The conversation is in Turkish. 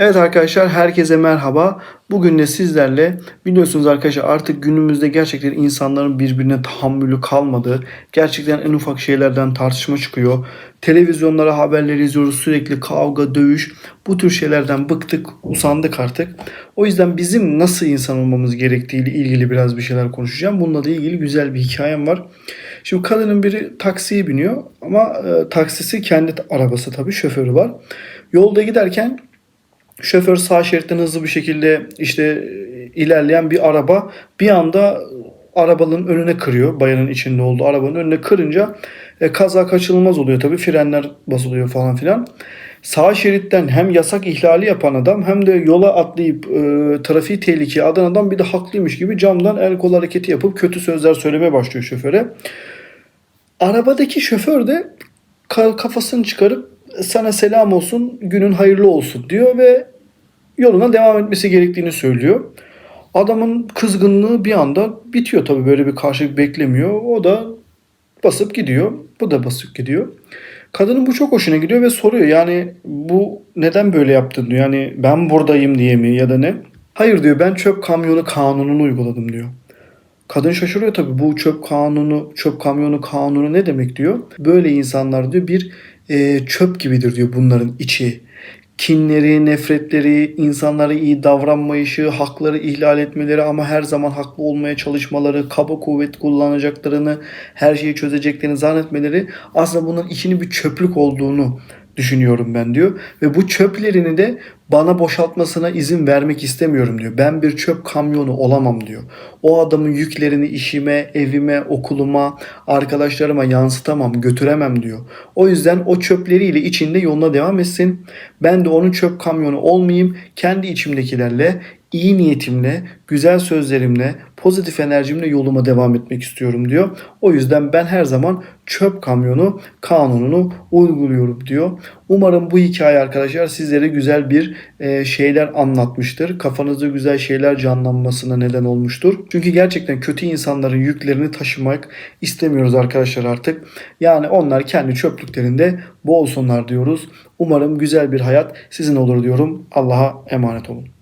Evet arkadaşlar herkese merhaba. Bugün de sizlerle biliyorsunuz arkadaşlar artık günümüzde gerçekten insanların birbirine tahammülü kalmadı. Gerçekten en ufak şeylerden tartışma çıkıyor. Televizyonlara haberleri izliyoruz sürekli kavga, dövüş. Bu tür şeylerden bıktık, usandık artık. O yüzden bizim nasıl insan olmamız gerektiği ile ilgili biraz bir şeyler konuşacağım. Bununla da ilgili güzel bir hikayem var. Şimdi kadının biri taksiye biniyor ama e, taksisi kendi arabası tabii şoförü var. Yolda giderken Şoför sağ şeritten hızlı bir şekilde işte e, ilerleyen bir araba bir anda arabanın önüne kırıyor. Bayanın içinde olduğu arabanın önüne kırınca e, kaza kaçınılmaz oluyor tabii. Frenler basılıyor falan filan. Sağ şeritten hem yasak ihlali yapan adam hem de yola atlayıp e, trafiği tehlikeye atan adam bir de haklıymış gibi camdan el kol hareketi yapıp kötü sözler söylemeye başlıyor şoföre. Arabadaki şoför de ka- kafasını çıkarıp sana selam olsun, günün hayırlı olsun diyor ve yoluna devam etmesi gerektiğini söylüyor. Adamın kızgınlığı bir anda bitiyor tabii böyle bir karşılık beklemiyor. O da basıp gidiyor. Bu da basıp gidiyor. Kadının bu çok hoşuna gidiyor ve soruyor yani bu neden böyle yaptın diyor. Yani ben buradayım diye mi ya da ne? Hayır diyor ben çöp kamyonu kanununu uyguladım diyor. Kadın şaşırıyor tabii bu çöp kanunu, çöp kamyonu kanunu ne demek diyor. Böyle insanlar diyor bir e, çöp gibidir diyor bunların içi. Kinleri, nefretleri, insanlara iyi davranmayışı, hakları ihlal etmeleri ama her zaman haklı olmaya çalışmaları, kaba kuvvet kullanacaklarını, her şeyi çözeceklerini zannetmeleri aslında bunların içinin bir çöplük olduğunu düşünüyorum ben diyor. Ve bu çöplerini de bana boşaltmasına izin vermek istemiyorum diyor. Ben bir çöp kamyonu olamam diyor. O adamın yüklerini işime, evime, okuluma, arkadaşlarıma yansıtamam, götüremem diyor. O yüzden o çöpleriyle içinde yoluna devam etsin. Ben de onun çöp kamyonu olmayayım. Kendi içimdekilerle, iyi niyetimle, güzel sözlerimle, pozitif enerjimle yoluma devam etmek istiyorum diyor. O yüzden ben her zaman çöp kamyonu kanununu uyguluyorum diyor. Umarım bu hikaye arkadaşlar sizlere güzel bir e, şeyler anlatmıştır. Kafanızda güzel şeyler canlanmasına neden olmuştur. Çünkü gerçekten kötü insanların yüklerini taşımak istemiyoruz arkadaşlar artık. Yani onlar kendi çöplüklerinde boğulsunlar diyoruz. Umarım güzel bir hayat sizin olur diyorum. Allah'a emanet olun.